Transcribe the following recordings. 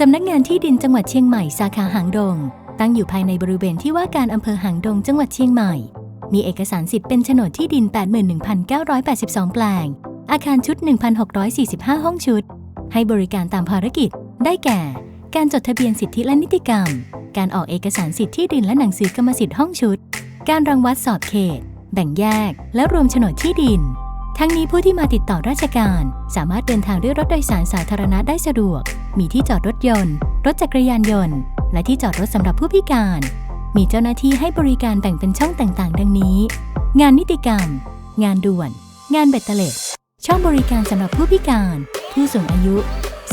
สำนักงานที่ดินจังหวัดเชียงใหม่สาขาหางดง ตั้งอยู่ภายในบริเวณที่ว่าการอำเภอหางดงจังหวัดเชียงใหม่ มีเอกสารสิทธิ์เป็นโฉนดที่ดิน 81,982 แปลง อาคารชุด 1,645 ห้องชุด ให้บริการตามภารกิจ ได้แก่ การจดทะเบียนสิทธิและนิติกรรม การออกเอกสารสิทธิที่ดินและหนังสือกรรมสิทธิ์ห้องชุด การรังวัดสอบเขต แบ่งแยก และรวมโฉนดที่ดิน ทั้งนี้ผู้ที่มาติดต่อราชการ สามารถเดินทางด้วยรถโดยสารสาธารณะได้สะดวก มีที่จอดรถยนต์ รถจักรยานยนต์ และที่จอดรถสำหรับผู้พิการ มีเจ้าหน้าที่ให้บริการแบ่งเป็นช่องต่างๆ ดังนี้ งานนิติกรรม งานด่วน งานเบ็ดเตล็ด ช่องบริการสำหรับผู้พิการ ผู้สูงอายุ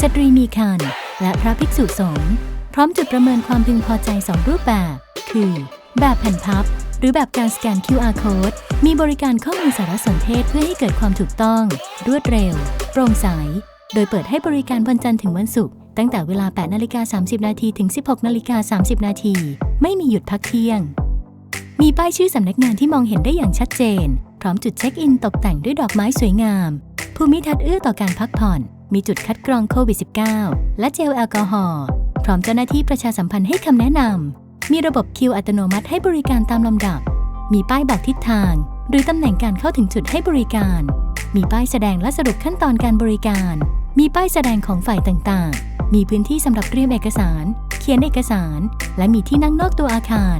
สตรีมีครรภ์และพระภิกษุสงฆ์พร้อมจุดประเมินความพึงพอใจ2รูปแบบ คือ แบบแผ่นพับ หรือแบบการสแกน QR code มีบริการข้อมูลสารสนเทศเพื่อให้เกิดความถูกต้อง รวดเร็ว โปร่งใส โดยเปิดให้บริการวันจันทร์ถึงวันศุกร์ตั้งแต่เวลา 8นาฬิกา30 นาทีถึง 16นาฬิกา30 นาทีไม่มีหยุดพักเที่ยง มีป้ายชื่อสำนักงานที่มองเห็นได้อย่างชัดเจน พร้อมจุดเช็คอินตกแต่งด้วยดอกไม้สวยงาม ภูมิทัศน์เอื้อต่อการพักผ่อน มีจุดคัดกรองโควิด -19 และเจลแอลกอฮอล์พร้อมเจ้าหน้าที่ประชาสัมพันธ์ให้คำแนะนำ มีระบบคิวอัตโนมัติให้บริการตามลำดับ มีป้ายบอกทิศทาง หรือตำแหน่งการเข้าถึงจุดให้บริการ มีป้ายแสดงและสรุปขั้นตอนการบริการ มีป้ายแสดงของฝ่ายต่างๆ มีพื้นที่สำหรับเตรียมเอกสาร เขียนเอกสาร และมีที่นั่งนอกตัวอาคาร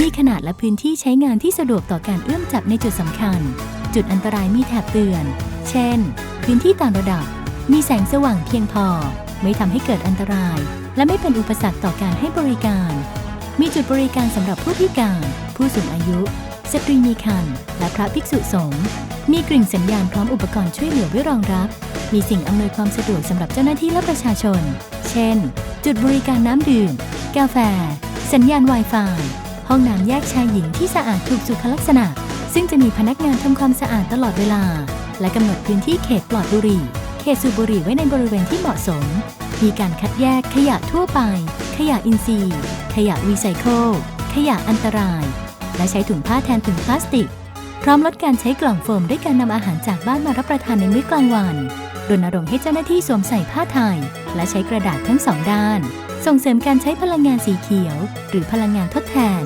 มีขนาดและพื้นที่ใช้งานที่สะดวกต่อการเอื้อมจับในจุดสำคัญ จุดอันตรายมีแถบเตือน เช่น พื้นที่ต่างระดับ มีแสงสว่างเพียงพอ ไม่ทำให้เกิดอันตราย และไม่เป็นอุปสรรคต่อการให้บริการ จุดบริการสำหรับผู้พิการ ผู้สูงอายุสตรีมีครรภ์และพระภิกษุสงฆ์มีกริ่งสัญญาณพร้อมอุปกรณ์ช่วยเหลือไว้รองรับ มีสิ่งอำนวยความสะดวกสำหรับเจ้าหน้าที่และประชาชน เช่น จุดบริการน้ำดื่ม กาแฟ สัญญาณ Wi-Fi ห้องน้ำแยกชายหญิงที่สะอาดถูกสุขลักษณะ ซึ่งจะมีพนักงานทำความสะอาดตลอดเวลา และกำหนดพื้นที่เขตปลอดบุหรี่ เขตสูบบุหรี่ไว้ในบริเวณที่เหมาะสม มีการคัดแยกขยะทั่วไป ขยะอินทรีย์ ขยะรีไซเคิล ขยะอันตราย และใช้ถุงผ้าแทนถุงพลาสติก พร้อมลดการใช้กล่องโฟมด้วยการนำอาหารจากบ้านมารับประทานในมื้อกลางวันรณรงค์ให้เจ้าหน้าที่สวมใส่ผ้าไทย และใช้กระดาษทั้งสองด้าน ส่งเสริมการใช้พลังงานสีเขียว หรือพลังงานทดแทน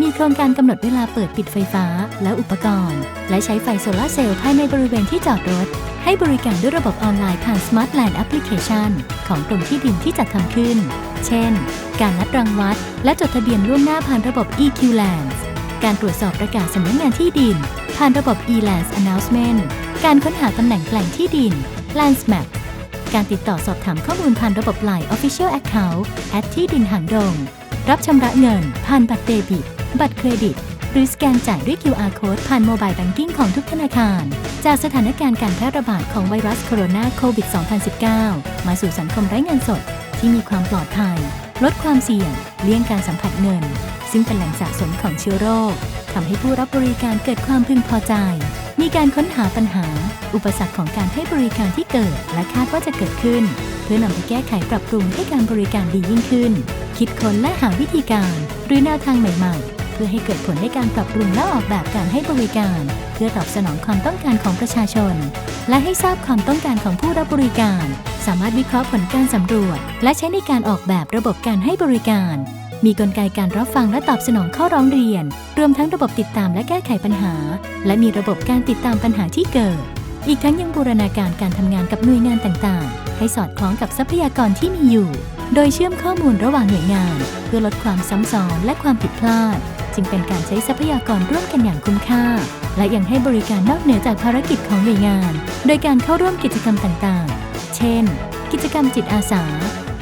มีโครงการกำหนดเวลาเปิดปิดไฟฟ้าและอุปกรณ์ และใช้ไฟโซลาร์เซลล์ภายในบริเวณที่จอดรถ ให้บริการด้วยระบบออนไลน์ผ่าน Smart Land Application ของกรมที่ดินที่จัดทำขึ้น เช่น การนัดรังวัด และจดทะเบียนล่วงหน้าผ่านระบบ EQ Lands การตรวจสอบประกาศสำนักงานที่ดิน ผ่านระบบ e-lands announcement การค้นหาตำแหน่งแปลงที่ดิน lands map การติดต่อสอบถามข้อมูลผ่านระบบ Line Official Account แอดที่ดินหางดง รับชำระเงิน ผ่านบัตรเดบิต บัตรเครดิต หรือสแกนจ่ายด้วย QR Code ผ่านโมบายแบงกิ้งของทุกธนาคาร จากสถานการณ์การแพร่ระบาดของไวรัสโคโรนาโควิด 2019 มาสู่สังคมไร้เงินสด ที่มีความปลอดภัย ลดความเสี่ยง เลี่ยงการสัมผัสเงิน ซึ่งเป็นแหล่งสะสมของเชื้อโรคทำให้ผู้รับบริการเกิดความพึงพอใจ มีการค้นหาปัญหา อุปสรรคของการให้บริการที่เกิด และคาดว่าจะเกิดขึ้น เพื่อนำไปแก้ไขปรับปรุงให้การบริการดียิ่งขึ้น คิดค้นและหาวิธีการ หรือแนวทางใหม่ ๆ พื่อให้เกิดผลในการปรับปรุงและออกแบบการให้บริการ เพื่อตอบสนองความต้องการของประชาชน และให้ทราบความต้องการของผู้รับบริการ สามารถวิเคราะห์ผลการสำรวจ และใช้ในการออกแบบระบบการให้บริการ มีกลไกการรับฟังและตอบสนองข้อร้องเรียน รวมทั้งระบบติดตามและแก้ไขปัญหา และมีระบบการติดตามปัญหาที่เกิด อีกทั้งยังบูรณาการการทำงานกับหน่วยงานต่างๆ ให้สอดคล้องกับทรัพยากรที่มีอยู่โดยเชื่อมข้อมูลระหว่างหน่วยงาน เพื่อลดความซ้ำซ้อนและความผิดพลาด จึงเป็นการใช้ทรัพยากรร่วมกันอย่างคุ้มค่า และยังให้บริการนอกเหนือจากภารกิจของหน่วยงาน โดยการเข้าร่วมกิจกรรมต่างๆ เช่น กิจกรรมจิตอาสา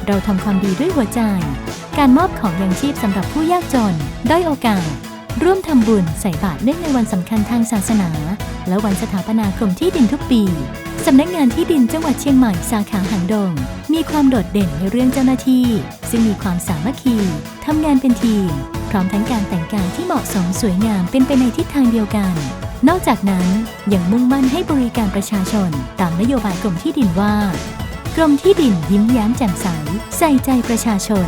เราทำความดีด้วยหัวใจ การมอบของยังชีพสำหรับผู้ยากจน ด้อยโอกาส ร่วมทำบุญใส่บาตรเนื่องในวันสำคัญทางศาสนา และวันสถาปนากรมที่ดินทุกปีสำนักงานที่ดินจังหวัดเชียงใหม่สาขาหางดง มีความโดดเด่นในเรื่องเจ้าหน้าที่ ซึ่งมีความสามัคคีทำงานเป็นทีม พร้อมทั้งการแต่งกายที่เหมาะสมสวยงามเป็นไปในทิศทางเดียวกัน นอกจากนั้นยังมุ่งมั่นให้บริการประชาชน ตามนโยบายกรมที่ดินว่า กรมที่ดินยิ้มแย้มแจ่มใส ใส่ใจประชาชน